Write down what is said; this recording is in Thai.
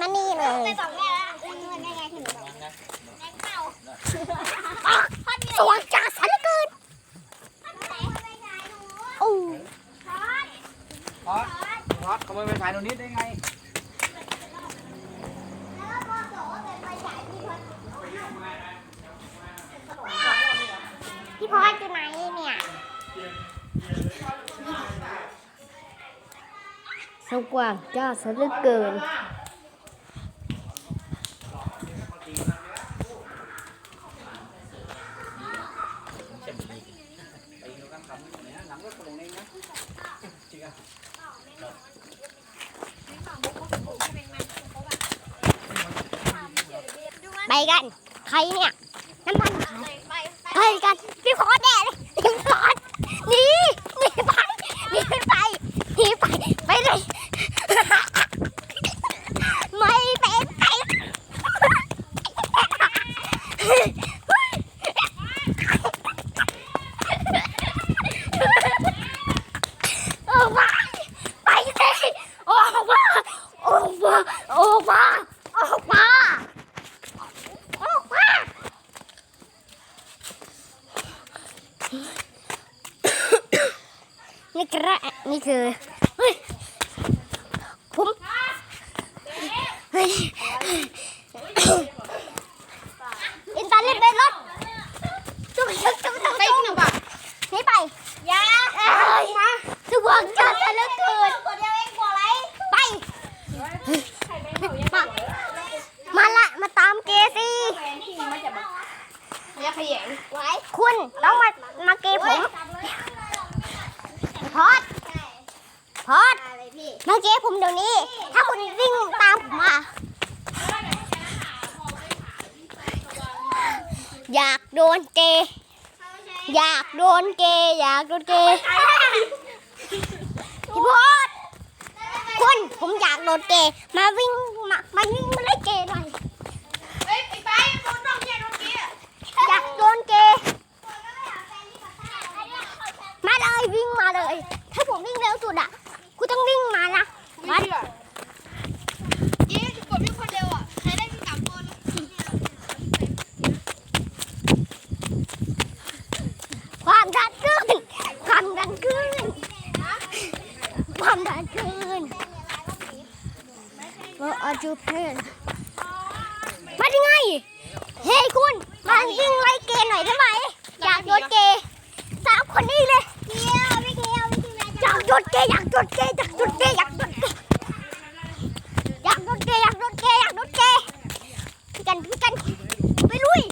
มานี่เลยไปบอกแม่แล้วเงินเงินยังไงถึงบอกแม่เก่าสว่างจ้าสันเหลือเกินโอ้พอดพอดขโมยไฟฉายตรงนี้ได้ไงพี่พอดอยู่ไหนเนี่ยสว่างจ้าสันเหลือเกิน ไปกัน ใครเนี่ย น้ำมันใครไปกันพี่ขอแดดเลยพี่พอดหนีหนีไปหนีไปหนีไป ไปเลย ไม่เป็นไปออกมาไปเลยออกมาออกมาออกมาออกมาออกมา นี่กระนี่คือเฮ้ยผมเฮ้ยอินเตอร์เน็ตเป็นรถจุกจุกจุกจุกไปที่หนึ่งป่ะนี่ไปยาเอ้ยสว่างจัดซะเหลือเกินตัวเดียวเองกลัวอะไรไปมามาละมาตามเกซี่อย่าขยันไว้คุณต้องมามาเกผมพอดพอด อะไรพี่มาเกผมเดี๋ยวนี้ ถ้าคุณวิ่งตามผมมาอยากโดนเกย์อยากโดนเกย์อยากโดนเกย์พี่พอดคุณผมอยากโดนเกย์มาวิ่งมามาวิ่งมาไล่เกย์หน่อยไปไปโดนน้องแย่โดนกี้อยากโดนเกย์มาเลยวิ่งมาเลย ถ้าผมวิ่งเร็วสุดอะคุณต้องวิ่งมานะ มายี่กดพี่คนเดียวอะใครได้พี่สามคนความดันขึ้นความดันขึ้นความดันขึ้น What are you playing มาได้ไง เฮ้ยคุณ มาวิ่งไล่เกย์หน่อยได้ไหม อยากโดนเกย์สามคนนี้เลย เกี้ยวไม่เกี้ยวไม่เกี้ยวอยากโดนเกย์อยากโดนเกย์อยากโดนเกย์อยากโดนเกย์ันพี่กัน ไปลุย